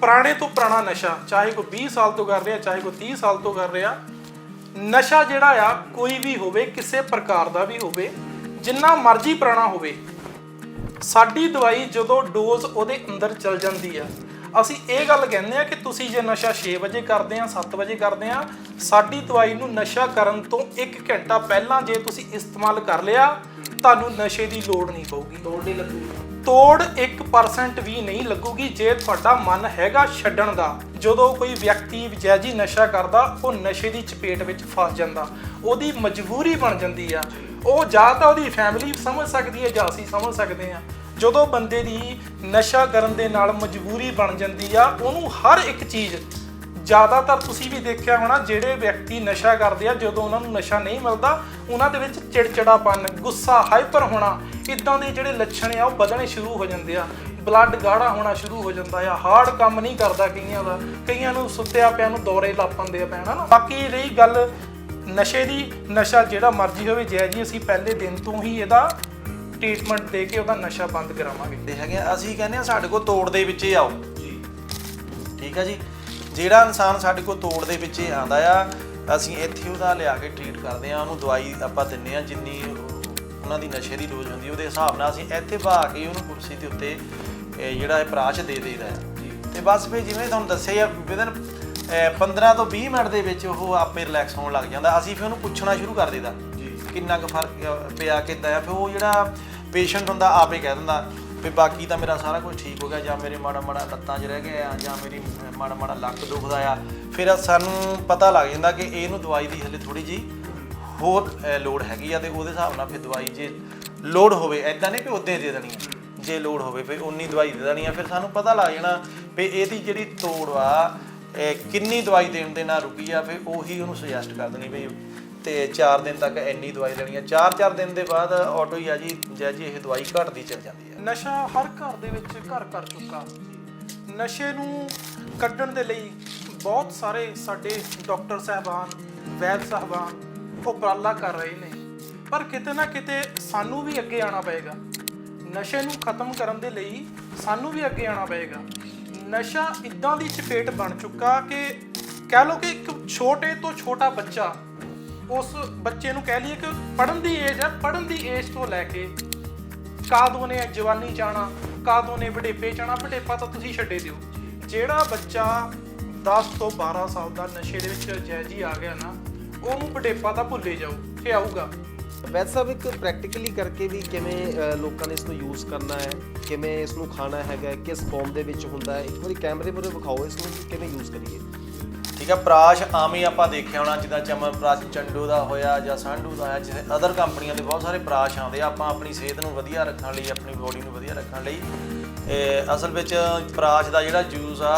ਪੁਰਾਣੇ ਤੋਂ ਪੁਰਾਣਾ ਨਸ਼ਾ, ਚਾਹੇ ਕੋਈ 20 ਸਾਲ ਤੋਂ ਕਰ ਰਿਹਾ, ਚਾਹੇ ਕੋਈ 30 ਸਾਲ ਤੋਂ ਕਰ ਰਿਹਾ, ਨਸ਼ਾ ਜਿਹੜਾ ਆ, ਕੋਈ ਵੀ ਹੋਵੇ, ਕਿਸੇ ਪ੍ਰਕਾਰ ਦਾ ਵੀ ਹੋਵੇ, ਜਿੰਨਾ ਮਰਜ਼ੀ ਪੁਰਾਣਾ ਹੋਵੇ, ਸਾਡੀ ਦਵਾਈ ਜਦੋਂ ਡੋਜ਼ ਉਹਦੇ ਅੰਦਰ ਚਲ ਜਾਂਦੀ ਆ। ਅਸੀਂ ਇਹ ਗੱਲ ਕਹਿੰਦੇ ਆ ਕਿ ਤੁਸੀਂ ਜੇ ਨਸ਼ਾ 6 ਵਜੇ ਕਰਦੇ ਆ 7 ਵਜੇ ਕਰਦੇ ਆ, ਸਾਡੀ ਦਵਾਈ ਨੂੰ ਨਸ਼ਾ ਕਰਨ ਤੋਂ 1 ਘੰਟਾ ਪਹਿਲਾਂ ਜੇ ਤੁਸੀਂ ਇਸਤੇਮਾਲ ਕਰ ਲਿਆ, ਤੁਹਾਨੂੰ ਨਸ਼ੇ ਦੀ ਲੋੜ ਨਹੀਂ ਪਊਗੀ। ਲੋੜ ਨਹੀਂ ਲੱਗੂਗੀ। ਤੋੜ 1% ਵੀ ਨਹੀਂ ਲੱਗੂਗੀ ਜੇ ਤੁਹਾਡਾ ਮਨ ਹੈਗਾ ਛੱਡਣ ਦਾ। ਜਦੋਂ ਕੋਈ ਵਿਅਕਤੀ ਵਿਜੈਜੀ ਨਸ਼ਾ ਕਰਦਾ, ਉਹ ਨਸ਼ੇ ਦੀ ਚਪੇਟ ਵਿੱਚ ਫਸ ਜਾਂਦਾ। ਉਹਦੀ ਮਜਬੂਰੀ ਬਣ ਜਾਂਦੀ ਆ। ਉਹ ਜਾਂ ਤਾਂ ਉਹਦੀ ਫੈਮਿਲੀ ਸਮਝ ਸਕਦੀ ਹੈ ਜਾਂ ਅਸੀਂ ਸਮਝ ਸਕਦੇ ਆ ਜਦੋਂ ਬੰਦੇ ਦੀ ਨਸ਼ਾ ਕਰਨ ਦੇ ਨਾਲ ਮਜਬੂਰੀ ਬਣ ਜਾਂਦੀ ਆ, ਉਹਨੂੰ ਹਰ ਇੱਕ ਚੀਜ਼ ਜ਼ਿਆਦਾਤਰ ਤੁਸੀਂ ਵੀ ਦੇਖਿਆ ਹੋਣਾ ਜਿਹੜੇ ਵਿਅਕਤੀ ਨਸ਼ਾ ਕਰਦੇ ਆ ਜਦੋਂ ਉਹਨਾਂ ਨੂੰ ਨਸ਼ਾ ਨਹੀਂ ਮਿਲਦਾ ਉਹਨਾਂ ਦੇ ਵਿੱਚ ਚਿੜਚਿੜਾਪਨ ਗੁੱਸਾ ਹਾਈਪਰ ਹੋਣਾ ਇਦਾਂ ਦੇ ਜਿਹੜੇ ਲੱਛਣ ਆ ਉਹ ਵਧਣੇ ਸ਼ੁਰੂ ਹੋ ਜਾਂਦੇ ਆ। ਬਲੱਡ ਗਾੜਾ ਹੋਣਾ ਸ਼ੁਰੂ ਹੋ ਜਾਂਦਾ ਆ। ਹਾਰਡ ਕੰਮ ਨਹੀਂ ਕਰਦਾ ਕਈਆਂ ਦਾ। ਕਈਆਂ ਨੂੰ ਸੁੱਤਿਆ ਪਿਆ ਨੂੰ ਦੌਰੇ ਲੱਪਾਂਦੇ ਆ ਪੈਣਾ ਨਾ ਬਾਕੀ ਰਹੀ ਗੱਲ ਨਸ਼ੇ ਦੀ ਨਸ਼ਾ ਜਿਹੜਾ ਮਰਜ਼ੀ ਹੋਵੇ ਜੈ ਜੀ ਅਸੀਂ ਪਹਿਲੇ ਦਿਨ ਤੋਂ ਹੀ ਇਹਦਾ ਟ੍ਰੀਟਮੈਂਟ ਦੇ ਕੇ ਉਹਦਾ ਨਸ਼ਾ ਬੰਦ ਕਰਾਵਾਂਗੇ। ਤੇ ਹੈਗੇ ਆ, ਅਸੀਂ ਕਹਿੰਦੇ ਆ ਸਾਡੇ ਕੋਲ ਤੋੜ ਦੇ ਵਿੱਚ ਹੀ ਆਓ। ਠੀਕ ਆ ਜੀ? ਜਿਹੜਾ ਇਨਸਾਨ ਸਾਡੇ ਕੋਲ ਤੋੜ ਦੇ ਵਿੱਚ ਆਂਦਾ ਆ ਅਸੀਂ ਇੱਥੇ ਉਹਦਾ ਲਿਆ ਕੇ ਟ੍ਰੀਟ ਕਰਦੇ ਆ ਉਹਨੂੰ ਦਵਾਈ ਆਪਾਂ ਦਿੰਨੇ ਆ ਜਿੰਨੀ ਉਹ- ਉਹਨਾਂ ਦੀ ਨਸ਼ੇ ਦੀ ਡੋਜ਼ ਹੁੰਦੀ ਉਹਦੇ ਹਿਸਾਬ ਨਾਲ ਅਸੀਂ ਇੱਥੇ ਬਹਾ ਕੇ ਉਹਨੂੰ ਕੁਰਸੀ ਦੇ ਉੱਤੇ ਜਿਹੜਾ ਇਹ ਪ੍ਰਾਸ਼ ਦੇ ਦੇਈਦਾ ਹੈ। ਤੇ ਬਸ ਫਿਰ ਜਿਵੇਂ ਤੁਹਾਨੂੰ ਦੱਸਿਆ ਵਿਦਨ 15 ਤੋਂ 20 ਮਿੰਟ ਦੇ ਵਿੱਚ ਉਹ ਆਪੇ ਰਿਲੈਕਸ ਹੋਣ ਲੱਗ ਜਾਂਦਾ। ਅਸੀਂ ਫਿਰ ਉਹਨੂੰ ਪੁੱਛਣਾ ਸ਼ੁਰੂ ਕਰ ਦੇਈਦਾ। ਕਿੰਨਾ ਕੁ ਫ਼ਰਕ ਪਿਆ ਕਿੱਦਾਂ ਆ ਫਿਰ ਉਹ ਜਿਹੜਾ ਪੇਸ਼ੈਂਟ ਹੁੰਦਾ ਆਪੇ ਕਹਿ ਦਿੰਦਾ ਵੀ ਬਾਕੀ ਤਾਂ ਮੇਰਾ ਸਾਰਾ ਕੁਝ ਠੀਕ ਹੋ ਗਿਆ, ਜਾਂ ਮੇਰੇ ਮਾੜਾ ਮਾੜਾ ਲੱਤਾਂ 'ਚ ਰਹਿ ਗਿਆ ਆ, ਜਾਂ ਮੇਰੀ ਮਾੜਾ ਮਾੜਾ ਲੱਕ ਦੁਖਦਾ ਆ, ਫਿਰ ਸਾਨੂੰ ਪਤਾ ਲੱਗ ਜਾਂਦਾ ਕਿ ਇਹਨੂੰ ਦਵਾਈ ਦੀ ਹਲੇ ਥੋੜੀ ਜੀ ਹੋਰ ਲੋੜ ਹੈਗੀ ਆ, ਤੇ ਉਹਦੇ ਹਿਸਾਬ ਨਾਲ ਫਿਰ ਦਵਾਈ ਜੇ ਲੋੜ ਹੋਵੇ ਐਦਾਂ ਨਹੀਂ ਕਿ ਉਦੋਂ ਦੇ ਦੇਣੀ ਆ, ਜੇ ਲੋੜ ਹੋਵੇ ਫਿਰ ਉਨੀ ਦਵਾਈ ਦੇ ਦੇਣੀ ਆ, ਫਿਰ ਸਾਨੂੰ ਪਤਾ ਲੱਗ ਜਾਣਾ ਵੀ ਇਹਦੀ ਜਿਹੜੀ ਤੋੜ ਆ ਕਿੰਨੀ ਦਵਾਈ ਦੇਣ ਦੇ ਨਾਲ ਰੁਕੀ ਆ, ਫਿਰ ਉਹੀ ਉਹਨੂੰ ਸੁਜੈਸਟ ਕਰ ਦੇਣੀ ਵੀ ਤੇ 4 ਦਿਨ ਤੱਕ ਇੰਨੀ ਦਵਾਈ ਲੈਣੀ ਹੈ 4-4 ਦਿਨ ਦੇ ਬਾਅਦ ਆਟੋ ਹੀ ਆ ਜੀ ਜੈ ਜੀ ਇਹ ਦਵਾਈ ਘਟਦੀ ਚੱਲ ਜਾਂਦੀ ਹੈ ਨਸ਼ਾ ਹਰ ਘਰ ਦੇ ਵਿੱਚ ਘਰ ਕਰ ਚੁੱਕਾ। ਨਸ਼ੇ ਨੂੰ ਕੱਢਣ ਦੇ ਲਈ ਬਹੁਤ ਸਾਰੇ ਸਾਡੇ ਡਾਕਟਰ ਸਾਹਿਬਾਨ, ਵੈਦ ਸਾਹਿਬਾਨ ਉਪਰਾਲਾ ਕਰ ਰਹੇ ਨੇ। ਪਰ ਕਿਤੇ ਨਾ ਕਿਤੇ ਸਾਨੂੰ ਵੀ ਅੱਗੇ ਆਉਣਾ ਪਏਗਾ। ਨਸ਼ੇ ਨੂੰ ਖਤਮ ਕਰਨ ਦੇ ਲਈ ਸਾਨੂੰ ਵੀ ਅੱਗੇ ਆਉਣਾ ਪਏਗਾ। ਨਸ਼ਾ ਇਦਾਂ ਦੀ ਚਪੇਟ ਬਣ ਚੁੱਕਾ ਕਿ ਕਹਿ ਲਓ ਕਿ ਇੱਕ ਛੋਟੇ ਤੋਂ ਛੋਟਾ ਬੱਚਾ ਉਸ ਬੱਚੇ ਨੂੰ ਕਹਿ ਲਈਏ ਕਿ ਪੜਨ ਦੀ ਏਜ ਹੈ ਪੜਨ ਦੀ ਏਜ ਤੋਂ ਲੈ ਕੇ ਕਾਦੋਂ ਨੇ ਜਵਾਨੀ ਜਾਣਾ ਕਾਦੋਂ ਨੇ ਵਡੇਪੇ ਜਾਣਾ, ਵਡੇਪਾ ਤਾਂ ਤੁਸੀਂ ਛੱਡੇ ਦਿਓ। ਜਿਹੜਾ ਬੱਚਾ 10 ਤੋਂ 12 ਸਾਲ ਦਾ ਨਸ਼ੇ ਦੇ ਵਿੱਚ ਜੈਜੀ ਆ ਗਿਆ ਨਾ, ਉਹਨੂੰ ਵਡੇਪਾ ਤਾਂ ਭੁੱਲੇ ਜਾਓ ਇਹ ਆਊਗਾ। ਵੈਦ ਸਾਹਿਬ, ਇੱਕ ਪ੍ਰੈਕਟੀਕਲੀ ਕਰਕੇ ਵੀ ਕਿਵੇਂ ਲੋਕਾਂ ਨੇ ਇਸ ਨੂੰ ਯੂਜ਼ ਕਰਨਾ ਹੈ, ਕਿਵੇਂ ਇਸ ਨੂੰ ਖਾਣਾ ਹੈਗਾ, ਕਿਸ ਫਾਰਮ ਦੇ ਵਿੱਚ ਹੁੰਦਾ ਹੈ? ਇੱਕ ਵਾਰੀ ਕੈਮਰੇ ਮੂਹਰੇ ਵਿਖਾਓ ਇਸ ਨੂੰ ਕਿਵੇਂ ਯੂਜ਼ ਕਰੀਏ। ਠੀਕ ਆ ਪ੍ਰਾਸ਼ ਆਮ ਹੀ ਆਪਾਂ ਦੇਖਿਆ ਹੋਣਾ ਜਿੱਦਾਂ ਚਮਨ ਪ੍ਰਾਸ਼ ਚੰਡੂ ਦਾ ਹੋਇਆ ਜਾਂ ਸਾਂਢੂ ਦਾ ਹੋਇਆ ਜਿਵੇਂ ਅਦਰ ਕੰਪਨੀਆਂ ਦੇ ਬਹੁਤ ਸਾਰੇ ਪ੍ਰਾਸ਼ ਆਉਂਦੇ ਆ ਆਪਾਂ ਆਪਣੀ ਸਿਹਤ ਨੂੰ ਵਧੀਆ ਰੱਖਣ ਲਈ ਆਪਣੀ ਬੋਡੀ ਨੂੰ ਵਧੀਆ ਰੱਖਣ ਲਈ ਅਸਲ ਵਿੱਚ ਪ੍ਰਾਸ਼ ਦਾ ਜਿਹੜਾ ਜੂਸ ਆ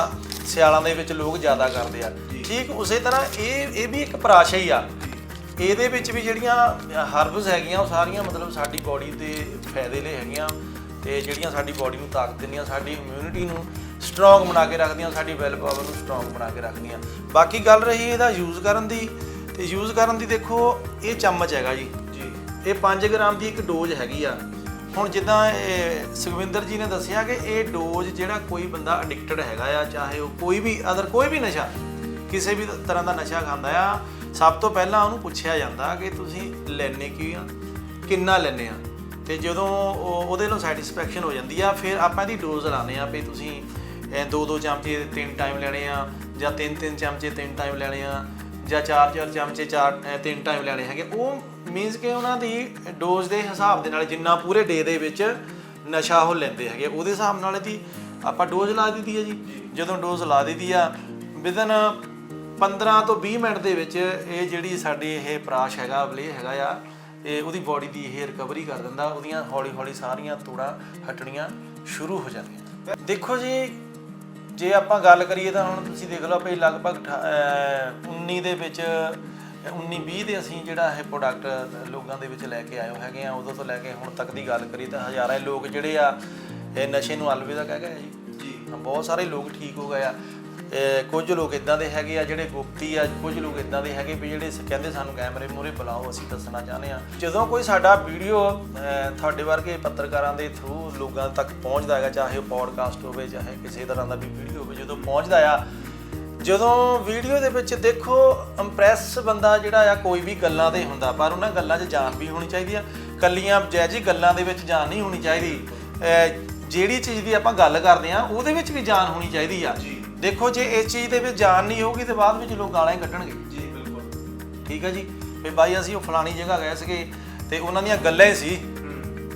ਸਿਆਲਾਂ ਦੇ ਵਿੱਚ ਲੋਕ ਜ਼ਿਆਦਾ ਕਰਦੇ ਆ। ਠੀਕ ਉਸੇ ਤਰ੍ਹਾਂ ਇਹ ਇਹ ਵੀ ਇੱਕ ਪ੍ਰਾਸ਼ ਹੀ ਆ। ਇਹਦੇ ਵਿੱਚ ਵੀ ਜਿਹੜੀਆਂ ਹਰਬਸ ਹੈਗੀਆਂ ਉਹ ਸਾਰੀਆਂ ਮਤਲਬ ਸਾਡੀ ਬੋਡੀ ਦੇ ਫਾਇਦੇ ਲਈ ਹੈਗੀਆਂ ਤੇ ਜਿਹੜੀਆਂ ਸਾਡੀ ਬੋਡੀ ਨੂੰ ਤਾਕਤ ਦਿੰਦੀਆਂ ਸਾਡੀ ਇਮਿਊਨਿਟੀ ਨੂੰ ਸਟਰੋਂਗ ਬਣਾ ਕੇ ਰੱਖਦੀਆਂ ਸਾਡੀ ਵੈਲ ਪਾਵਰ ਨੂੰ ਸਟਰੋਂਗ ਬਣਾ ਕੇ ਰੱਖਦੀਆਂ। ਬਾਕੀ ਗੱਲ ਰਹੀ ਇਹਦਾ ਯੂਜ਼ ਕਰਨ ਦੀ ਤੇ ਯੂਜ਼ ਕਰਨ ਦੀ ਦੇਖੋ ਇਹ ਚਮਚ ਹੈਗਾ ਜੀ। ਜੀ। ਇਹ 5 ਗ੍ਰਾਮ ਦੀ ਇੱਕ ਡੋਜ਼ ਹੈਗੀ ਆ। ਹੁਣ ਜਿੱਦਾਂ ਇਹ ਸੁਖਵਿੰਦਰ ਜੀ ਨੇ ਦੱਸਿਆ ਕਿ ਇਹ ਡੋਜ਼ ਜਿਹੜਾ ਕੋਈ ਬੰਦਾ ਐਡਿਕਟਡ ਹੈਗਾ ਆ ਚਾਹੇ ਉਹ ਕੋਈ ਵੀ ਅਦਰ ਕੋਈ ਵੀ ਨਸ਼ਾ ਕਿਸੇ ਵੀ ਤਰ੍ਹਾਂ ਦਾ ਨਸ਼ਾ ਖਾਂਦਾ ਆ ਸਭ ਤੋਂ ਪਹਿਲਾਂ ਉਹਨੂੰ ਪੁੱਛਿਆ ਜਾਂਦਾ ਕਿ ਤੁਸੀਂ ਲੈਣੇ ਕੀ ਆ? ਕਿੰਨਾ ਲੈਣੇ ਆ? ਤੇ ਜਦੋਂ ਉਹ- ਉਹਦੇ ਨਾਲ ਸੈਟੀਸਫੈਕਸ਼ਨ ਹੋ ਜਾਂਦੀ ਆ ਫਿਰ ਆਪਾਂ ਇਹਦੀ ਡੋਜ਼ ਲਾਉਂਦੇ ਆ ਵੀ ਤੁਸੀਂ ਦੋ ਦੋ ਚਮਚੇ ਤਿੰਨ ਟਾਈਮ ਲੈਣੇ ਆ ਜਾਂ ਤਿੰਨ ਤਿੰਨ ਚਮਚੇ ਤਿੰਨ ਟਾਈਮ ਲੈਣੇ ਆ ਜਾਂ ਚਾਰ ਚਾਰ ਚਮਚੇ ਚਾਰ ਤਿੰਨ ਟਾਈਮ ਲੈਣੇ ਹੈਗੇ। ਉਹ ਮੀਨਸ ਕਿ ਉਹਨਾਂ ਦੀ ਡੋਜ਼ ਦੇ ਹਿਸਾਬ ਦੇ ਨਾਲ ਜਿੰਨਾ ਪੂਰੇ ਡੇ ਦੇ ਵਿੱਚ ਨਸ਼ਾ ਉਹ ਲੈਂਦੇ ਹੈਗੇ। ਉਹਦੇ ਹਿਸਾਬ ਨਾਲ ਇਹਦੀ ਆਪਾਂ ਡੋਜ਼ ਲਾ ਦਿੱਤੀ ਹੈ ਜੀ। ਜਦੋਂ ਡੋਜ਼ ਲਾ ਦਿੱਤੀ ਆ ਵਿਦਨ 15 ਤੋਂ 20 ਮਿੰਟ ਦੇ ਵਿੱਚ ਇਹ ਜਿਹੜੀ ਸਾਡੀ ਇਹ ਪ੍ਰਾਸ਼ ਹੈਗਾ ਬਲੇ ਹੈਗਾ ਆ, ਇਹ ਉਹਦੀ ਬਾਡੀ ਦੀ ਇਹ ਰਿਕਵਰੀ ਕਰ ਦਿੰਦਾ। ਉਹਦੀਆਂ ਹੌਲੀ ਹੌਲੀ ਸਾਰੀਆਂ ਤੋੜਾਂ ਹਟਣੀਆਂ ਸ਼ੁਰੂ ਹੋ ਜਾਂਦੀਆਂ। ਦੇਖੋ ਜੀ ਜੇ ਆਪਾਂ ਗੱਲ ਕਰੀਏ ਤਾਂ ਹੁਣ ਤੁਸੀਂ ਦੇਖ ਲਓ ਵੀ ਲਗਭਗ ਅਠਾ- ਅਹ 19 ਦੇ ਵਿੱਚ 19 20 ਦੇ ਅਸੀਂ ਜਿਹੜਾ ਇਹ ਪ੍ਰੋਡਕਟ ਲੋਕਾਂ ਦੇ ਵਿੱਚ ਲੈ ਕੇ ਆਏ ਹੋ ਹੈਗੇ ਆ ਉਦੋਂ ਤੋਂ ਲੈ ਕੇ ਹੁਣ ਤੱਕ ਦੀ ਗੱਲ ਕਰੀ ਤਾਂ ਹਜ਼ਾਰਾਂ ਲੋਕ ਜਿਹੜੇ ਆ ਇਹ ਨਸ਼ੇ ਨੂੰ ਅਲਵਿਦਾ ਕਹਿ ਗਏ ਜੀ। ਜੀ। ਬਹੁਤ ਸਾਰੇ ਲੋਕ ਠੀਕ ਹੋ ਗਏ ਆ। ਕੁਝ ਲੋਕ ਇਦਾਂ ਦੇ ਹੈਗੇ ਆ ਜਿਹੜੇ ਗੁਪਤੀ ਆ, ਕੁਝ ਲੋਕ ਇਦਾਂ ਦੇ ਹੈਗੇ ਵੀ ਜਿਹੜੇ ਕਹਿੰਦੇ ਸਾਨੂੰ ਕੈਮਰੇ ਮੂਹਰੇ ਬੁਲਾਓ, ਅਸੀਂ ਦੱਸਣਾ ਚਾਹੁੰਦੇ ਆ ਜਦੋਂ ਕੋਈ ਸਾਡਾ ਵੀਡੀਓ ਤੁਹਾਡੇ ਵਰਗੇ ਪੱਤਰਕਾਰਾਂ ਦੇ ਥਰੂ ਲੋਕਾਂ ਤੱਕ ਪਹੁੰਚਦਾ ਹੈਗਾ, ਚਾਹੇ ਉਹ ਪੋਡਕਾਸਟ ਹੋਵੇ, ਚਾਹੇ ਕਿਸੇ ਤਰ੍ਹਾਂ ਦਾ ਵੀ ਵੀਡੀਓ ਹੋਵੇ, ਜਦੋਂ ਪਹੁੰਚਦਾ ਆ, ਜਦੋਂ ਵੀਡੀਓ ਦੇ ਵਿੱਚ ਦੇਖੋ ਇੰਪ੍ਰੈਸ ਬੰਦਾ ਜਿਹੜਾ ਆ, ਕੋਈ ਵੀ ਗੱਲਾਂ ਤੇ ਹੁੰਦਾ, ਪਰ ਉਹਨਾਂ ਗੱਲਾਂ 'ਚ ਜਾਨ ਵੀ ਹੋਣੀ ਚਾਹੀਦੀ ਆ। ਕੱਲੀਆਂ ਜੈਜੀ ਗੱਲਾਂ ਦੇ ਵਿੱਚ ਜਾਨ ਨਹੀਂ ਹੋਣੀ ਚਾਹੀਦੀ। ਜਿਹੜੀ ਚੀਜ਼ ਦੀ ਆਪਾਂ ਗੱਲ ਕਰਦੇ ਆ ਉਹਦੇ ਵਿੱਚ ਵੀ ਜਾਨ ਹੋਣੀ ਚਾਹੀਦੀ ਆ। ਦੇਖੋ ਜੇ ਇਸ ਚੀਜ਼ ਦੇ ਵਿੱਚ ਜਾਨ ਨਹੀਂ ਹੋਊਗੀ ਤੇ ਬਾਅਦ ਵਿੱਚ ਲੋਕ ਗਾਲਾਂ ਹੀ ਕੱਢਣਗੇ। ਜੀ ਬਿਲਕੁਲ। ਠੀਕ ਹੈ ਜੀ? ਵੀ ਬਾਈ ਅਸੀਂ ਉਹ ਫਲਾਣੀ ਜਗ੍ਹਾ ਗਏ ਸੀਗੇ ਤੇ ਉਹਨਾਂ ਦੀਆਂ ਗੱਲਾਂ ਹੀ ਸੀ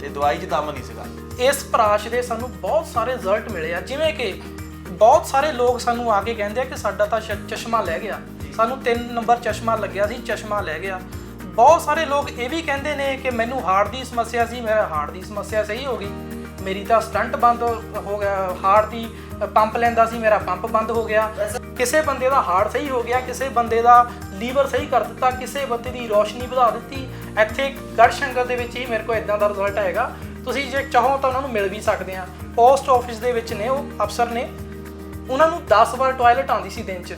ਤੇ ਦਵਾਈ 'ਚ ਦਮ ਨਹੀਂ ਸੀਗਾ। ਇਸ ਪ੍ਰਾਸ਼ ਦੇ ਸਾਨੂੰ ਬਹੁਤ ਸਾਰੇ ਰਿਜ਼ਲਟ ਮਿਲੇ ਆ। ਜਿਵੇਂ ਕਿ ਬਹੁਤ ਸਾਰੇ ਲੋਕ ਸਾਨੂੰ ਆ ਕੇ ਕਹਿੰਦੇ ਆ ਕਿ ਸਾਡਾ ਤਾਂ ਚਸ਼ਮਾ ਲੈ ਗਿਆ। ਸਾਨੂੰ 3 ਨੰਬਰ ਚਸ਼ਮਾ ਲੱਗਿਆ ਸੀ ਚਸ਼ਮਾ ਲੈ ਗਿਆ। ਬਹੁਤ ਸਾਰੇ ਲੋਕ ਇਹ ਵੀ ਕਹਿੰਦੇ ਨੇ ਕਿ ਮੈਨੂੰ ਹਾਰਟ ਦੀ ਸਮੱਸਿਆ ਸੀ ਮੇਰਾ ਹਾਰਟ ਦੀ ਸਮੱਸਿਆ ਸਹੀ ਹੋ ਗਈ। ਮੇਰੀ ਤਾਂ ਸਟੰਟ ਬੰਦ ਹੋ ਗਿਆ, ਹਾਰਟ ਦੀ ਪੰਪ ਲੈਂਦਾ ਸੀ, ਮੇਰਾ ਪੰਪ ਬੰਦ ਹੋ ਗਿਆ। ਕਿਸੇ ਬੰਦੇ ਦਾ ਹਾਰਟ ਸਹੀ ਹੋ ਗਿਆ, ਕਿਸੇ ਬੰਦੇ ਦਾ ਲੀਵਰ ਸਹੀ ਕਰ ਦਿੱਤਾ, ਕਿਸੇ ਬੰਦੇ ਦੀ ਰੋਸ਼ਨੀ ਵਧਾ ਦਿੱਤੀ, ਇੱਥੇ ਗੜਸ਼ੰਕਰ ਦੇ ਵਿੱਚ ਹੀ ਮੇਰੇ ਕੋਲ ਇਦਾਂ ਦਾ ਰਿਜ਼ਲਟ ਆਏਗਾ ਤੁਸੀਂ ਜੇ ਚਾਹੋ ਤਾਂ ਉਹਨਾਂ ਨੂੰ ਮਿਲ ਵੀ ਸਕਦੇ ਆ। ਪੋਸਟ ਆਫਿਸ ਦੇ ਵਿੱਚ ਨੇ ਉਹ ਅਫਸਰ ਨੇ। ਉਹਨਾਂ ਨੂੰ 10 ਵਾਰ ਟਾਇਲਟ ਆਉਂਦੀ ਸੀ ਦਿਨ 'ਚ।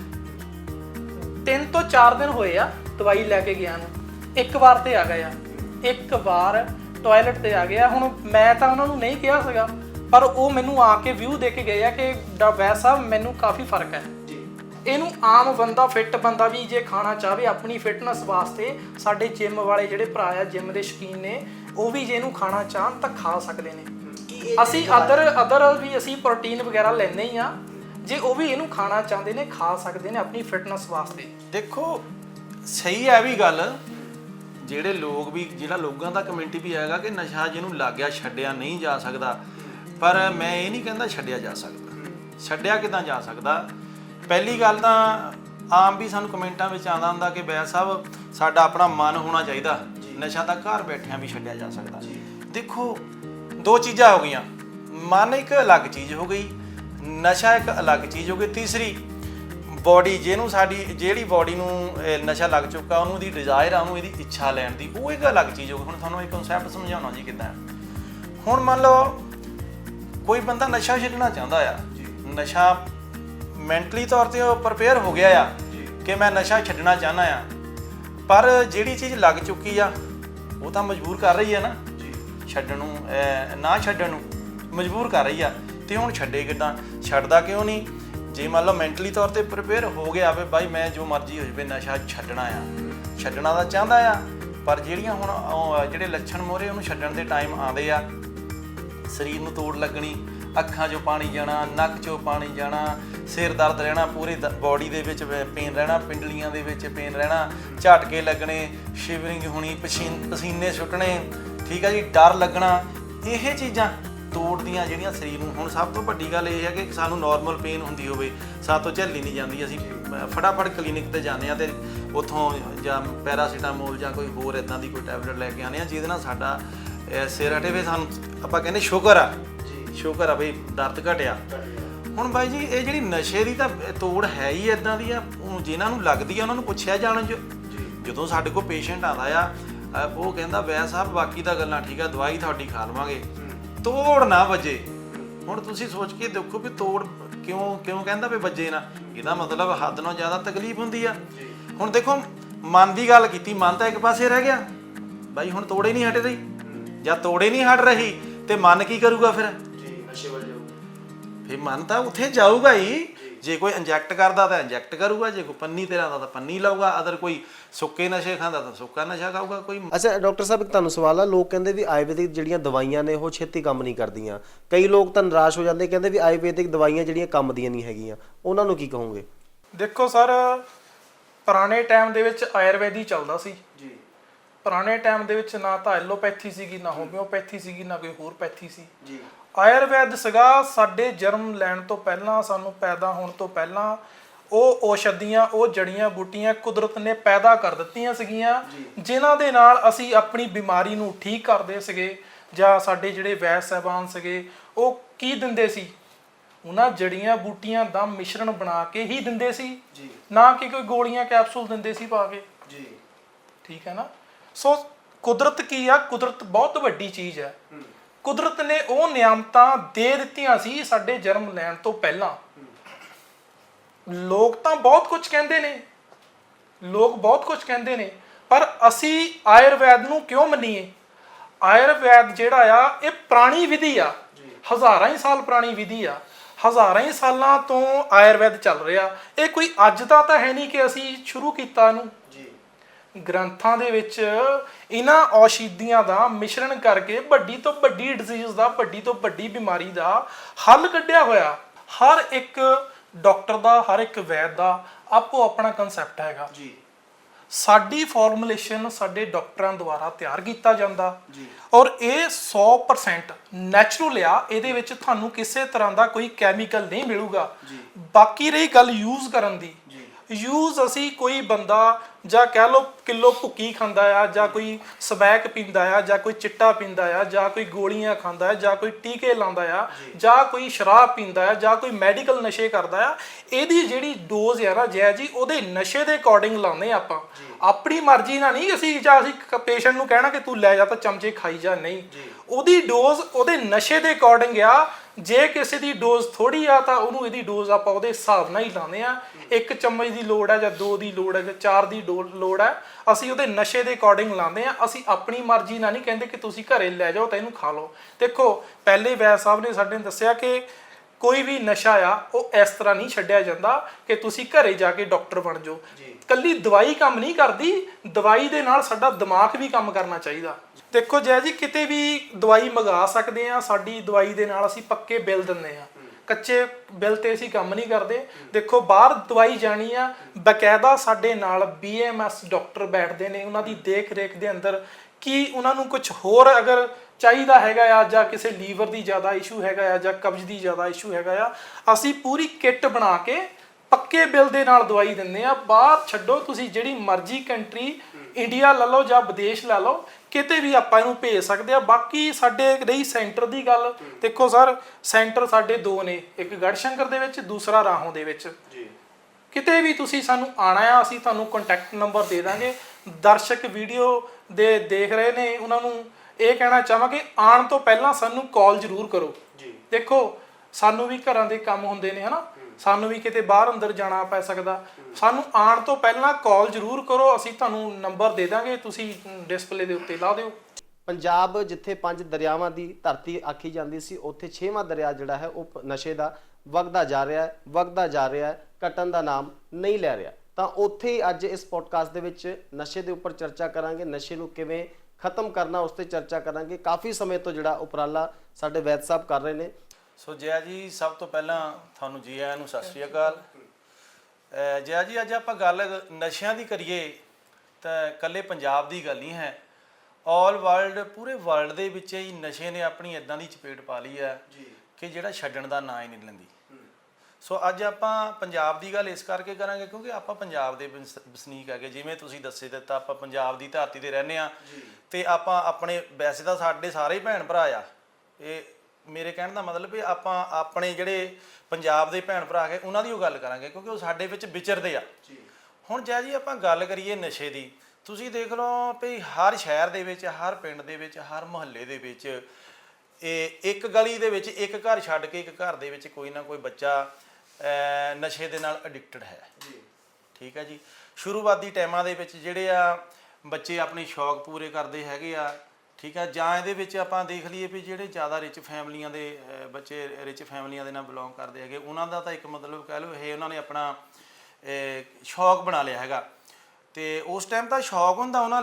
ਤਿੰਨ ਤੋਂ ਚਾਰ ਦਿਨ ਹੋਏ ਆ, ਦਵਾਈ ਲੈ ਕੇ ਗਿਆ ਨੂੰ। ਇੱਕ ਵਾਰ ਤੇ ਆ ਗਿਆ ਇੱਕ ਵਾਰ ਟਾਇਲਟ ਤੇ ਆ ਗਿਆ। ਹੁਣ ਮੈਂ ਤਾਂ ਉਹਨਾਂ ਨੂੰ ਨਹੀਂ ਕਿਹਾ ਸੀਗਾ ਪਰ ਉਹ ਮੈਨੂੰ ਆ ਕੇ ਵਿਊ ਦੇ ਕੇ ਗਏ ਆ ਕਿ ਵੈਦ ਸਾਹਿਬ ਮੈਨੂੰ ਕਾਫੀ ਫ਼ਰਕ ਹੈ। ਜੀ। ਇਹਨੂੰ ਆਮ ਬੰਦਾ ਫਿੱਟ ਬੰਦਾ ਵੀ ਜੇ ਖਾਣਾ ਚਾਹਵੇ ਆਪਣੀ ਫਿਟਨੈਸ ਵਾਸਤੇ ਸਾਡੇ ਜਿਮ ਵਾਲੇ ਜਿਹੜੇ ਭਰਾ ਆ ਜਿਮ ਦੇ ਸ਼ੌਕੀਨ ਨੇ ਉਹ ਵੀ ਜੇ ਇਹਨੂੰ ਖਾਣਾ ਚਾਹਣ ਤਾਂ ਖਾ ਸਕਦੇ ਨੇ। ਅਸੀਂ ਅਦਰ ਅਦਰ ਵੀ ਅਸੀਂ ਪ੍ਰੋਟੀਨ ਵਗੈਰਾ ਲੈਂਦੇ ਹੀ ਆ। ਜੇ ਉਹ ਵੀ ਇਹਨੂੰ ਖਾਣਾ ਚਾਹੁੰਦੇ ਨੇ ਖਾ ਸਕਦੇ ਨੇ ਆਪਣੀ ਫਿਟਨੈਸ ਵਾਸਤੇ। ਦੇਖੋ ਸਹੀ ਹੈ ਵੀ ਗੱਲ। ਜਿਹੜੇ ਲੋਕ ਵੀ, ਜਿਹੜਾ ਲੋਕਾਂ ਦਾ ਕਮੈਂਟ ਵੀ ਹੈਗਾ ਕਿ ਨਸ਼ਾ ਜਿਹਨੂੰ ਲੱਗਿਆ ਛੱਡਿਆ ਨਹੀਂ ਜਾ ਸਕਦਾ। ਪਰ ਮੈਂ ਇਹ ਨਹੀਂ ਕਹਿੰਦਾ ਛੱਡਿਆ ਜਾ ਸਕਦਾ। ਛੱਡਿਆ ਕਿਦਾਂ ਜਾ ਸਕਦਾ? ਪਹਿਲੀ ਗੱਲ ਤਾਂ ਆਮ ਵੀ ਸਾਨੂੰ ਕਮੈਂਟਾਂ ਵਿੱਚ ਆਉਂਦਾ ਹੁੰਦਾ ਕਿ ਬੈਸ ਸਾਹਿਬ, ਸਾਡਾ ਆਪਣਾ ਮਨ ਹੋਣਾ ਚਾਹੀਦਾ। ਨਸ਼ਾ ਤਾਂ ਘਰ ਬੈਠਿਆਂ ਵੀ ਛੱਡਿਆ ਜਾ ਸਕਦਾ। ਦੇਖੋ, ਦੋ ਚੀਜ਼ਾਂ ਹੋ ਗਈਆਂ। ਮਨ ਇੱਕ ਅਲੱਗ ਚੀਜ਼ ਹੋ ਗਈ, ਨਸ਼ਾ ਇੱਕ ਅਲੱਗ ਚੀਜ਼ ਹੋ ਗਈ। ਤੀਸਰੀ ਬੋਡੀ ਜਿਹਨੂੰ ਸਾਡੀ ਜਿਹੜੀ ਬੋਡੀ ਨੂੰ ਨਸ਼ਾ ਲੱਗ ਚੁੱਕਾ ਉਹਨੂੰ ਦੀ ਡਿਜ਼ਾਇਰ ਆ ਉਹਨੂੰ ਇਹਦੀ ਇੱਛਾ ਲੈਣ ਦੀ ਉਹ ਇੱਕ ਅਲੱਗ ਚੀਜ਼ ਹੋ ਗਈ। ਹੁਣ ਤੁਹਾਨੂੰ ਇਹ ਕਨਸੈਪਟ ਸਮਝਾਉਣਾ ਜੀ ਕਿਦਾਂ ਹੁਣ ਮੰਨ ਲਓ ਕੋਈ ਬੰਦਾ ਨਸ਼ਾ ਛੱਡਣਾ ਚਾਹੁੰਦਾ ਆ। ਨਸ਼ਾ ਮੈਂਟਲੀ ਤੌਰ ਤੇ ਉਹ ਪ੍ਰਪੇਅਰ ਹੋ ਗਿਆ ਆ ਕਿ ਮੈਂ ਨਸ਼ਾ ਛੱਡਣਾ ਚਾਹਨਾ ਆ। ਪਰ ਜਿਹੜੀ ਚੀਜ਼ ਲੱਗ ਚੁੱਕੀ ਆ ਉਹ ਤਾਂ ਮਜਬੂਰ ਕਰ ਰਹੀ ਆ ਨਾ। ਛੱਡਣ ਨੂੰ ਅਹ, ਨਾ ਛੱਡਣ ਨੂੰ ਮਜਬੂਰ ਕਰ ਰਹੀ ਆ। ਤੇ ਹੁਣ ਛੱਡੇ ਕਿਦਾਂ? ਛੱਡਦਾ ਕਿਉਂ ਨਹੀਂ? ਜੇ ਮੰਨ ਲਓ ਮੈਂਟਲੀ ਤੌਰ ਤੇ ਪ੍ਰਪੇਅਰ ਹੋ ਗਿਆ ਵੇ ਬਾਈ ਮੈਂ ਜੋ ਮਰਜ਼ੀ ਹੋ ਜਵੇ, ਨਸ਼ਾ ਛੱਡਣਾ ਆ। ਛੱਡਣਾ ਤਾਂ ਚਾਹੁੰਦਾ ਆ, ਪਰ ਜਿਹੜੀਆਂ ਹੁਣ ਉਹ ਜਿਹੜੇ ਲੱਛਣ ਮੋਰੇ ਉਹਨੂੰ ਛੱਡਣ ਦੇ ਟਾਈਮ ਆਉਂਦੇ ਆ। ਸਰੀਰ ਨੂੰ ਤੋੜ ਲੱਗਣੀ, ਅੱਖਾਂ 'ਚੋਂ ਪਾਣੀ ਜਾਣਾ, ਨੱਕ 'ਚੋਂ ਪਾਣੀ ਜਾਣਾ, ਸਿਰ ਦਰਦ ਰਹਿਣਾ, ਪੂਰੀ ਬਾਡੀ ਦੇ ਵਿੱਚ ਪੇਨ ਰਹਿਣਾ, ਪਿੰਡਲੀਆਂ ਦੇ ਵਿੱਚ ਪੇਨ ਰਹਿਣਾ, ਝਟਕੇ ਲੱਗਣੇ ਸ਼ਿਵਰਿੰਗ ਹੋਣੀ, ਪਸੀਨ, ਪਸੀਨੇ ਛੁੱਟਣੇ ਠੀਕ ਆ ਜੀ, ਡਰ ਲੱਗਣਾ, ਇਹ ਚੀਜ਼ਾਂ ਤੋੜਦੀਆਂ ਜਿਹੜੀਆਂ ਸਰੀਰ ਨੂੰ ਹੁਣ ਸਭ ਤੋਂ ਵੱਡੀ ਗੱਲ ਇਹ ਹੈ ਕਿ ਸਾਨੂੰ ਨਾਰਮਲ ਪੇਨ ਹੁੰਦੀ ਹੋਵੇ ਸਾਤੋਂ ਝੱਲੀ ਨਹੀਂ ਜਾਂਦੀ ਅਸੀਂ ਫਟਾਫਟ ਕਲੀਨਿਕ ਤੇ ਜਾਂਦੇ ਆ ਤੇ ਉੱਥੋਂ ਜਾਂ ਪੈਰਾਸੀਟਾਮੋਲ ਜਾਂ ਕੋਈ ਹੋਰ ਇਦਾਂ ਦੀ ਕੋਈ ਟੈਬਲੇਟ ਲੈ ਕੇ ਆਉਂਦੇ ਆ ਜਿਹਦੇ ਨਾਲ ਸਾਡਾ ਸਿਰ ਹਟੇ ਵੇ ਸਾਨੂੰ ਆਪਾਂ ਕਹਿੰਦੇ ਸ਼ੁਕਰ ਆ। ਜੀ। ਸ਼ੁਕਰ ਆ ਬਈ ਦਰਦ ਘਟਿਆ। ਹੁਣ ਬਾਈ ਜੀ ਇਹ ਜਿਹੜੀ ਨਸ਼ੇ ਦੀ ਤਾਂ ਤੋੜ ਹੈ ਹੀ ਇਦਾਂ ਦੀ ਆ ਜਿਨ੍ਹਾਂ ਨੂੰ ਲੱਗਦੀ ਆ ਉਹਨਾਂ ਨੂੰ ਪੁੱਛਿਆ ਜਾਣ ਜੋ। ਜਦੋਂ ਸਾਡੇ ਕੋਲ ਪੇਸ਼ੈਂਟ ਆਉਂਦਾ ਆ ਉਹ ਕਹਿੰਦਾ ਵੈ ਸਾਹਿਬ ਬਾਕੀ ਤਾਂ ਗੱਲਾਂ ਠੀਕ ਆ ਦਵਾਈ ਤੁਹਾਡੀ ਖਾ ਲਵਾਂਗੇ। ਤੋੜ ਨਾ ਵੱਜੇ। ਹੁਣ ਤੁਸੀਂ ਸੋਚ ਕੇ ਦੇਖੋ ਵੀ ਤੋੜ ਕਿਉਂ ਕਿਉਂ ਕਹਿੰਦਾ ਵੀ ਵੱਜੇ ਨਾ। ਇਹਦਾ ਮਤਲਬ ਹੱਦ ਨਾਲੋਂ ਜ਼ਿਆਦਾ ਤਕਲੀਫ ਹੁੰਦੀ ਆ। ਹੁਣ ਦੇਖੋ ਮਨ ਦੀ ਗੱਲ ਕੀਤੀ ਮਨ ਤਾਂ ਇੱਕ ਪਾਸੇ ਰਹਿ ਗਿਆ। ਬਾਈ ਹੁਣ ਤੋੜੇ ਨਹੀਂ ਹਟ ਰਹੀ। ਜਾਂ ਤੋੜੇ ਨਹੀਂ ਹਟ ਰਹੀ ਤੇ ਮਨ ਕੀ ਕਰੂਗਾ ਫਿਰ? ਜੀ ਨਸ਼ੇ ਵੱਲ ਜਾਓ ਫਿਰ ਮਨ ਤਾਂ ਉੱਥੇ ਜਾਊਗਾ ਹੀ। ਜੇ ਕੋਈ ਇੰਜੈਕਟ ਕਰਦਾ ਤਾਂ ਇੰਜੈਕਟ ਕਰੂਗਾ ਜੇ ਕੋਈ ਪੰਨੀ ਤੇ ਲਾਉਂਦਾ ਤਾਂ ਪੰਨੀ ਲਾਊਗਾ ਅਦਰ ਕੋਈ ਸੁੱਕੇ ਨਸ਼ੇ ਖਾਂਦਾ ਤਾਂ ਸੁੱਕਾ ਨਸ਼ਾ ਖਾਊਗਾ ਕੋਈ ਅੱਛਾ ਡਾਕਟਰ ਸਾਹਿਬ ਇੱਕ ਤੁਹਾਨੂੰ ਸਵਾਲ ਆ ਲੋਕ ਕਹਿੰਦੇ ਵੀ ਆਯੁਰਵੈਦਿਕ ਜਿਹੜੀਆਂ ਦਵਾਈਆਂ ਨੇ ਉਹ ਛੇਤੀ ਕੰਮ ਨਹੀਂ ਕਰਦੀਆਂ। ਕਈ ਲੋਕ ਤਾਂ ਨਿਰਾਸ਼ ਹੋ ਜਾਂਦੇ ਕਹਿੰਦੇ ਵੀ ਆਯੁਰਵੈਦਿਕ ਦਵਾਈਆਂ ਜਿਹੜੀਆਂ ਕੰਮ ਦੀਆਂ ਨਹੀਂ ਹੈਗੀਆਂ। ਉਹਨਾਂ ਨੂੰ ਕੀ ਕਹੋਗੇ? ਦੇਖੋ ਸਰ ਪੁਰਾਣੇ ਟਾਈਮ ਦੇ ਵਿੱਚ ਆਯੁਰਵੈਦੀ ਚੱਲਦਾ ਸੀ। ਜੀ। ਪੁਰਾਣੇ ਟਾਈਮ ਦੇ ਵਿੱਚ ਨਾ ਤਾਂ ਐਲੋਪੈਥੀ ਸੀਗੀ ਨਾ ਹੋਮਿਓਪੈਥੀ ਸੀਗੀ ਨਾ ਕੋਈ ਹੋਰ ਪੈਥੀ ਸੀ। ਜੀ। ਆਯੁਰਵੈਦ ਸੀਗਾ ਸਾਡੇ ਜਨਮ ਲੈਣ ਤੋਂ ਪਹਿਲਾਂ ਸਾਨੂੰ ਪੈਦਾ ਹੋਣ ਤੋਂ ਪਹਿਲਾਂ ਉਹ ਔਸ਼ਧੀਆਂ ਉਹ ਜੜੀਆਂ ਬੂਟੀਆਂ ਕੁਦਰਤ ਨੇ ਪੈਦਾ ਕਰ ਦਿੱਤੀਆਂ ਸੀਗੀਆਂ ਜਿਨ੍ਹਾਂ ਦੇ ਨਾਲ ਅਸੀਂ ਆਪਣੀ ਬਿਮਾਰੀ ਨੂੰ ਠੀਕ ਕਰਦੇ ਸੀਗੇ ਜਾਂ ਸਾਡੇ ਜਿਹੜੇ ਵੈਦ ਸਾਹਿਬਾਨ ਸੀਗੇ ਉਹ ਕੀ ਦਿੰਦੇ ਸੀ? ਉਹਨਾਂ ਜੜੀਆਂ ਬੂਟੀਆਂ ਦਾ ਮਿਸ਼ਰਣ ਬਣਾ ਕੇ ਹੀ ਦਿੰਦੇ ਸੀ। ਜੀ। ਨਾ ਕਿ ਕੋਈ ਗੋਲੀਆਂ ਕੈਪਸੂਲ ਦਿੰਦੇ ਸੀ ਪਾ ਕੇ। ਜੀ। ਠੀਕ ਹੈ ਨਾ? ਸੋ ਕੁਦਰਤ ਕੀ ਆ? ਕੁਦਰਤ ਬਹੁਤ ਵੱਡੀ ਚੀਜ਼ ਹੈ। ਕੁਦਰਤ ਨੇ ਉਹ ਨਿਆਮਤਾਂ ਦੇ ਦਿੱਤੀਆਂ ਸੀ ਸਾਡੇ ਜਨਮ ਲੈਣ ਤੋਂ ਪਹਿਲਾਂ। ਲੋਕ ਤਾਂ ਬਹੁਤ ਕੁਝ ਕਹਿੰਦੇ ਨੇ। ਲੋਕ ਬਹੁਤ ਕੁਝ ਕਹਿੰਦੇ ਨੇ। ਪਰ ਅਸੀਂ ਆਯੁਰਵੈਦ ਨੂੰ ਕਿਉਂ ਮੰਨੀਏ? ਆਯੁਰਵੈਦ ਜਿਹੜਾ ਆ ਇਹ ਪੁਰਾਣੀ ਵਿਧੀ ਆ। ਹਜ਼ਾਰਾਂ ਹੀ ਸਾਲ ਪੁਰਾਣੀ ਵਿਧੀ ਆ। ਹਜ਼ਾਰਾਂ ਹੀ ਸਾਲਾਂ ਤੋਂ ਆਯੁਰਵੈਦ ਚੱਲ ਰਿਹਾ। ਇਹ ਕੋਈ ਅੱਜ ਦਾ ਤਾਂ ਹੈ ਨਹੀਂ ਕਿ ਅਸੀਂ ਸ਼ੁਰੂ ਕੀਤਾ ਇਹਨੂੰ। ਗ੍ਰੰਥਾਂ ਦੇ ਵਿੱਚ ਇਹਨਾਂ ਔਸ਼ਧੀਆਂ ਦਾ ਮਿਸ਼ਰਣ ਕਰਕੇ ਵੱਡੀ ਤੋਂ ਵੱਡੀ ਡਿਜ਼ੀਜ਼ ਦਾ ਵੱਡੀ ਤੋਂ ਵੱਡੀ ਬਿਮਾਰੀ ਦਾ ਹੱਲ ਕੱਢਿਆ ਹੋਇਆ। ਹਰ ਇੱਕ ਡਾਕਟਰ ਦਾ ਹਰ ਇੱਕ ਵੈਦ ਦਾ ਆਪੋ ਆਪਣਾ ਕਨਸੈਪਟ ਹੈਗਾ। ਜੀ। ਸਾਡੀ ਫਾਰਮੂਲੇਸ਼ਨ ਸਾਡੇ ਡਾਕਟਰਾਂ ਦੁਆਰਾ ਤਿਆਰ ਕੀਤਾ ਜਾਂਦਾ। ਜੀ। ਔਰ ਇਹ 100% ਨੈਚੁਰਲ ਆ ਇਹਦੇ ਵਿੱਚ ਤੁਹਾਨੂੰ ਕਿਸੇ ਤਰ੍ਹਾਂ ਦਾ ਕੋਈ ਕੈਮੀਕਲ ਨਹੀਂ ਮਿਲੂਗਾ। ਜੀ। ਬਾਕੀ ਰਹੀ ਗੱਲ ਯੂਜ਼ ਕਰਨ ਦੀ। ਜੀ। ਯੂਜ਼ ਅਸੀਂ ਕੋਈ ਬੰਦਾ ਜਾਂ ਕਹਿ ਲਓ ਕਿਲੋ ਭੁੱਕੀ ਖਾਂਦਾ ਆ ਜਾਂ ਕੋਈ ਸਮੈਕ ਪੀਂਦਾ ਆ ਜਾਂ ਕੋਈ ਚਿੱਟਾ ਪੀਂਦਾ ਆ ਜਾਂ ਕੋਈ ਗੋਲੀਆਂ ਖਾਂਦਾ ਆ ਜਾਂ ਕੋਈ ਟੀਕੇ ਲਾਉਂਦਾ ਆ ਜਾਂ। ਕੋਈ ਸ਼ਰਾਬ ਪੀਂਦਾ ਆ ਜਾਂ ਕੋਈ ਮੈਡੀਕਲ ਨਸ਼ੇ ਕਰਦਾ ਆ ਇਹਦੀ ਜਿਹੜੀ ਡੋਜ਼ ਆ ਨਾ ਜੈ ਜੀ ਉਹਦੇ ਨਸ਼ੇ ਦੇ ਅਕੋਰਡਿੰਗ ਲਾਉਂਦੇ ਆ ਆਪਾਂ। ਆਪਣੀ ਮਰਜ਼ੀ ਨਾਲ ਨਹੀਂ ਅਸੀਂ ਜਾਂ ਅਸੀਂ ਪੇਸ਼ੈਂਟ ਨੂੰ ਕਹਿਣਾ ਕਿ ਤੂੰ ਲੈ ਜਾ ਤਾਂ ਚਮਚੇ ਖਾਈ ਜਾ ਨਹੀਂ। ਉਹਦੀ ਡੋਜ਼ ਉਹਦੇ ਨਸ਼ੇ ਦੇ ਅਕੋਰਡਿੰਗ ਆ ਜੇ ਕਿਸੇ ਦੀ ਡੋਜ਼ ਥੋੜੀ ਆ ਤਾਂ ਉਹਨੂੰ ਇਹਦੀ ਡੋਜ਼ ਆਪਾਂ ਉਹਦੇ ਹਿਸਾਬ ਨਾਲ ਹੀ ਲਾਉਂਦੇ ਆ ਇੱਕ ਚਮਚ ਦੀ ਲੋੜ ਹੈ ਜਾਂ ਦੋ ਦੀ ਲੋੜ ਹੈ ਜਾਂ ਚਾਰ ਦੀ ਲੋੜ ਹੈ। ਅਸੀਂ ਉਹਦੇ ਨਸ਼ੇ ਦੇ ਅਕੋਰਡਿੰਗ ਲਾਉਂਦੇ ਆ ਅਸੀਂ ਆਪਣੀ ਮਰਜ਼ੀ ਨਾਲ ਨਹੀਂ ਕਹਿੰਦੇ ਕਿ ਤੁਸੀਂ ਘਰੇ ਲੈ ਜਾਓ ਤਾਂ ਇਹਨੂੰ ਖਾ ਲਓ। ਦੇਖੋ ਪਹਿਲੇ ਵੈਦ ਸਾਹਿਬ ਨੇ ਸਾਡੇ ਨੂੰ ਦੱਸਿਆ ਕਿ ਕੋਈ ਵੀ ਨਸ਼ਾ ਆ ਉਹ ਇਸ ਤਰ੍ਹਾਂ ਨਹੀਂ ਛੱਡਿਆ ਜਾਂਦਾ ਕਿ ਤੁਸੀਂ ਘਰੇ ਜਾ ਕੇ ਡਾਕਟਰ ਬਣ ਜਾਓ। ਕੱਲੀ ਦਵਾਈ ਕੰਮ ਨਹੀਂ ਕਰਦੀ ਦਵਾਈ ਦੇ ਨਾਲ ਸਾਡਾ ਦਿਮਾਗ ਵੀ ਕੰਮ ਕਰਨਾ ਚਾਹੀਦਾ। ਦੇਖੋ ਜੈ ਜੀ ਕਿਤੇ ਵੀ ਦਵਾਈ ਮੰਗਾ ਸਕਦੇ ਆ ਸਾਡੀ ਦਵਾਈ ਦੇ ਨਾਲ ਅਸੀਂ ਪੱਕੇ ਬਿੱਲ ਦਿੰਦੇ ਆ ਕੱਚੇ ਬਿੱਲ ਤੇ ਅਸੀਂ ਕੰਮ ਨਹੀਂ ਕਰਦੇ। ਦੇਖੋ ਬਾਹਰ ਦਵਾਈ ਜਾਣੀ ਆ ਬਕਾਇਦਾ ਸਾਡੇ ਨਾਲ ਬੀਐਮਐਸ ਡਾਕਟਰ ਬੈਠਦੇ ਨੇ ਉਹਨਾਂ ਦੀ ਦੇਖ ਰੇਖ ਦੇ ਅੰਦਰ ਕੀ ਉਹਨਾਂ ਨੂੰ ਕੁਝ ਹੋਰ ਅਗਰ ਚਾਹੀਦਾ ਹੈਗਾ ਆ ਜਾਂ ਕਿਸੇ ਲੀਵਰ ਦੀ ਜ਼ਿਆਦਾ ਇਸ਼ੂ ਹੈਗਾ ਆ ਜਾਂ ਕਬਜ਼ ਦੀ ਜ਼ਿਆਦਾ ਇਸ਼ੂ ਹੈਗਾ ਆ ਅਸੀਂ ਪੂਰੀ ਕਿੱਟ ਬਣਾ ਕੇ ਪੱਕੇ ਬਿੱਲ ਦੇ ਨਾਲ ਦਵਾਈ ਦਿੰਦੇ ਆ। ਬਾਹਰ ਛੱਡੋ ਤੁਸੀਂ ਜਿਹੜੀ ਮਰਜ਼ੀ ਕੰਟਰੀ ਇੰਡੀਆ ਲੈ ਲਓ ਜਾਂ ਵਿਦੇਸ਼ ਲੈ ਲਓ ਕਿਤੇ ਵੀ ਆਪਾਂ ਇਹਨੂੰ ਭੇਜ ਸਕਦੇ ਆ। ਬਾਕੀ ਸਾਡੇ ਰਹੀ ਸੈਂਟਰ ਦੀ ਗੱਲ। ਦੇਖੋ ਸਰ ਸੈਂਟਰ ਸਾਡੇ ਦੋ ਨੇ। ਇੱਕ ਗੜਸ਼ੰਕਰ ਦੇ ਵਿੱਚ ਦੂਸਰਾ ਰਾਹੋਂ ਦੇ ਵਿੱਚ। ਜੀ। ਕਿਤੇ ਵੀ ਤੁਸੀਂ ਸਾਨੂੰ ਆਣਾ ਆ ਅਸੀਂ ਤੁਹਾਨੂੰ ਕੰਟੈਕਟ ਨੰਬਰ ਦੇ ਦਾਂਗੇ। ਦਰਸ਼ਕ ਵੀਡੀਓ ਦੇ ਦੇਖ ਰਹੇ ਨੇ ਉਹਨਾਂ ਨੂੰ ਇਹ ਕਹਿਣਾ ਚਾਹਾਂਗੇ ਆਉਣ ਤੋਂ ਪਹਿਲਾਂ ਸਾਨੂੰ ਕਾਲ ਜ਼ਰੂਰ ਕਰੋ। ਜੀ। ਦੇਖੋ ਸਾਨੂੰ ਵੀ ਘਰਾਂ ਦੇ ਕੰਮ ਹੁੰਦੇ ਨੇ ਹਨਾ? ਸਾਨੂੰ ਵੀ ਕਿਤੇ ਬਾਹਰ ਅੰਦਰ ਜਾਣਾ ਪੈ ਸਕਦਾ। ਸਾਨੂੰ ਆਉਣ ਤੋਂ ਪਹਿਲਾਂ ਕਾਲ ਜ਼ਰੂਰ ਕਰੋ, ਅਸੀਂ ਤੁਹਾਨੂੰ ਨੰਬਰ ਦੇ ਦਾਂਗੇ, ਤੁਸੀਂ ਡਿਸਪਲੇ ਦੇ ਉੱਤੇ ਲਾ ਦਿਓ। ਪੰਜਾਬ ਜਿੱਥੇ ਪੰਜ ਦਰਿਆਵਾਂ ਦੀ ਧਰਤੀ ਆਖੀ ਜਾਂਦੀ ਸੀ, ਉੱਥੇ ਛੇਵਾਂ ਦਰਿਆ ਜਿਹੜਾ ਹੈ, ਉਹ ਨਸ਼ੇ ਦਾ ਵਗਦਾ ਜਾ ਰਿਹਾ ਹੈ, ਵਗਦਾ ਜਾ ਰਿਹਾ ਹੈ ਕਟਣ ਦਾ ਨਾਮ ਨਹੀਂ ਲੈ ਰਿਹਾ। ਤਾਂ ਉੱਥੇ ਹੀ ਅੱਜ ਇਸ ਪੋਡਕਾਸਟ ਦੇ ਵਿੱਚ ਨਸ਼ੇ ਦੇ ਉੱਪਰ ਚਰਚਾ ਕਰਾਂਗੇ, ਨਸ਼ੇ ਨੂੰ ਕਿਵੇਂ ਖਤਮ ਕਰਨਾ, ਉਸ ਤੇ ਚਰਚਾ ਕਰਾਂਗੇ। ਕਾਫੀ ਸਮੇਂ ਤੋਂ ਜਿਹੜਾ ਉਪਰਾਲਾ ਸਾਡੇ ਵੈਦ ਸਾਹਿਬ ਕਰ ਰਹੇ ਨੇ। ਸੋ ਜੈ ਜੀ ਸਭ ਤੋਂ ਪਹਿਲਾਂ ਤੁਹਾਨੂੰ ਜੀ ਆਇਆਂ ਨੂੰ ਸਤਿ ਸ਼੍ਰੀ ਅਕਾਲ। ਜੈ ਜੀ ਅੱਜ ਆਪਾਂ ਗੱਲ ਨਸ਼ਿਆਂ ਦੀ ਕਰੀਏ ਤਾਂ ਇਕੱਲੇ ਪੰਜਾਬ ਦੀ ਗੱਲ ਨਹੀਂ ਹੈ। ਆਲ ਵਰਲਡ ਪੂਰੇ ਵਰਲਡ ਦੇ ਵਿੱਚ ਹੀ ਨਸ਼ੇ ਨੇ ਆਪਣੀ ਇਦਾਂ ਦੀ ਚਪੇਟ ਪਾ ਲਈ ਹੈ ਕਿ ਜਿਹੜਾ ਛੱਡਣ ਦਾ ਨਾਂ ਹੀ ਨਹੀਂ ਲੈਂਦੀ। ਸੋ ਅੱਜ ਆਪਾਂ ਪੰਜਾਬ ਦੀ ਗੱਲ ਇਸ ਕਰਕੇ ਕਰਾਂਗੇ ਕਿਉਂਕਿ ਆਪਾਂ ਪੰਜਾਬ ਦੇ ਵਸ- ਵਸਨੀਕ ਹੈਗੇ। ਜਿਵੇਂ ਤੁਸੀਂ ਦੱਸੇ ਦਿੱਤਾ ਆਪਾਂ ਪੰਜਾਬ ਦੀ ਧਰਤੀ ਤੇ ਰਹਿੰਦੇ ਆ ਤੇ ਆਪਾਂ ਆਪਣੇ ਵੈਸੇ ਤਾਂ ਸਾਡੇ ਸਾਰੇ ਭੈਣ ਭਰਾ ਆ। ਇਹ ਮੇਰੇ ਕਹਿਣ ਦਾ ਮਤਲਬ ਵੀ ਆਪਾਂ ਆਪਣੇ ਜਿਹੜੇ ਪੰਜਾਬ ਦੇ ਭੈਣ ਭਰਾ ਹੈਗੇ ਉਹਨਾਂ ਦੀ ਉਹ ਗੱਲ ਕਰਾਂਗੇ ਕਿਉਂਕਿ ਉਹ ਸਾਡੇ ਵਿੱਚ ਵਿਚਰਦੇ ਆ। ਹੁਣ ਜੈ ਜੀ ਆਪਾਂ ਗੱਲ ਕਰੀਏ ਨਸ਼ੇ ਦੀ ਤੁਸੀਂ ਦੇਖ ਲਓ ਵੀ ਹਰ ਸ਼ਹਿਰ ਦੇ ਵਿੱਚ ਹਰ ਪਿੰਡ ਦੇ ਵਿੱਚ ਹਰ ਮੁਹੱਲੇ ਦੇ ਵਿੱਚ ਇਹ ਇੱਕ ਗਲੀ ਦੇ ਵਿੱਚ ਇੱਕ ਘਰ ਛੱਡ ਕੇ ਇੱਕ ਘਰ ਦੇ ਵਿੱਚ ਕੋਈ ਨਾ ਕੋਈ ਬੱਚਾ ਨਸ਼ੇ ਦੇ ਨਾਲ ਐਡਿਕਟਡ ਹੈ। ਜੀ। ਠੀਕ ਹੈ ਜੀ। ਸ਼ੁਰੂਆਤੀ ਟਾਈਮਾਂ ਦੇ ਵਿੱਚ ਜਿਹੜੇ ਆ ਬੱਚੇ ਆਪਣੇ ਸ਼ੌਕ ਪੂਰੇ ਕਰਦੇ ਹੈਗੇ ਆ ਠੀਕ ਹੈ ਜਾਂ ਇਹਦੇ ਵਿੱਚ ਆਪਾਂ ਦੇਖ ਲਈਏ ਵੀ ਜਿਹੜੇ ਜ਼ਿਆਦਾ ਰਿਚ ਫੈਮਲੀਆਂ ਦੇ ਬੱਚੇ ਰਿਚ ਫੈਮਲੀਆਂ ਦੇ ਨਾਲ ਬਿਲੋਂਗ ਕਰਦੇ ਹੈਗੇ, ਉਹਨਾਂ ਦਾ ਤਾਂ ਇੱਕ ਮਤਲਬ ਕਹਿ ਲਓ ਇਹ ਉਹਨਾਂ ਨੇ ਆਪਣਾ ਸ਼ੌਕ ਬਣਾ ਲਿਆ ਹੈਗਾ। ਤੇ ਉਸ ਟਾਈਮ ਤਾਂ ਸ਼ੌਕ ਹੁੰਦਾ ਉਹਨਾਂ ਲਈ